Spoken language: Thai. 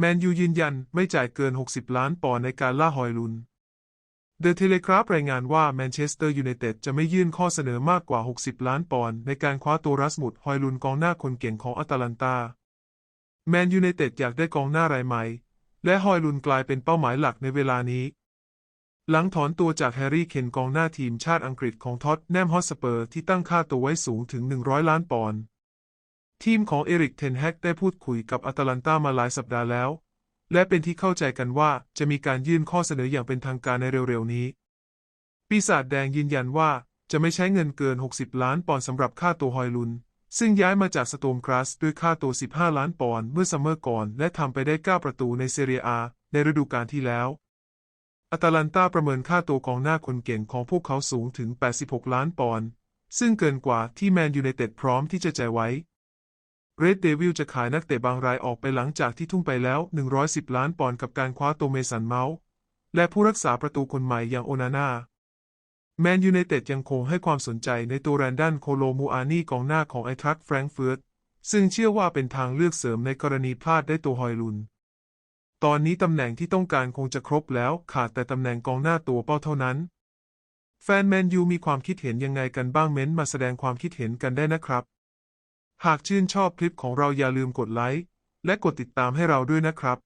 แมนยูยืนยันไม่จ่ายเกิน 60 ล้านปอนด์ในการล่าฮอยลุน เดอะเทเลกราฟรายงานว่าแมนเชสเตอร์ยูไนเต็ดจะไม่ยื่นข้อเสนอมากกว่า 60 ล้านปอนด์ในการคว้าตัวรัสมุดฮอยลุนกองหน้าคนเก่งของอัตแลนตา แมนยูไนเต็ดอยากได้กองหน้ารายใหม่ และฮอยลุนกลายเป็นเป้าหมายหลักในเวลานี้ หลังถอนตัวจากแฮร์รี่เคนกองหน้าทีมชาติอังกฤษของท็อตแนมฮอตสเปอร์ที่ตั้งค่าตัวไว้สูงถึง 100 ล้านปอนด์ ทีมของเอริกเทนแฮกได้พูดคุยกับอัตแลนตามาหลายสัปดาห์แล้ว และเป็นที่เข้าใจกันว่าจะมีการยื่นข้อเสนออย่างเป็นทางการในเร็วๆนี้ ปีศาจแดงยืนยันว่าจะไม่ใช้เงินเกิน 60 ล้านปอนด์สำหรับค่าตัวฮอยลุน ซึ่งย้ายมาจากสโตมครัสด้วยค่าตัว 15 ล้านปอนด์เมื่อซัมเมอร์ก่อน และทำไปได้ 9 ประตูในเซเรียอาในฤดูกาลที่แล้วอาตาลันตาประเมินค่าตัวกองหน้าคนเก่งของพวกเขาสูงถึง 86 ล้านปอนด์ซึ่งเกินกว่าที่แมนยูไนเต็ดพร้อมที่จะจ่ายไว้ เรดเดวิลจะขายนักเตะบางรายออกไปหลังจากที่ทุ่มไปแล้ว 110 ล้านปอนด์กับการคว้าโตเมสันเมาส์และผู้รักษาประตูคนใหม่อย่างโอนาน่า แมนยูไนเต็ดยังคงให้ความสนใจในตัวแรนดันโคโลมูอานีกองหน้าของไอทรัคแฟรงก์เฟิร์ตซึ่งเชื่อว่าเป็นทางเลือกเสริมในกรณีพลาดได้ตัวฮอยลุน ตอนนี้ตำแหน่งที่ต้องการคงจะครบแล้วขาดแต่ตำแหน่งกองหน้าตัวเป้าเท่านั้น แฟนแมนยูมีความคิดเห็นยังไงกันบ้างเม้นต์มาแสดงความคิดเห็นกันได้นะครับ หากชื่นชอบคลิปของเราอย่าลืมกดไลค์และกดติดตามให้เราด้วยนะครับ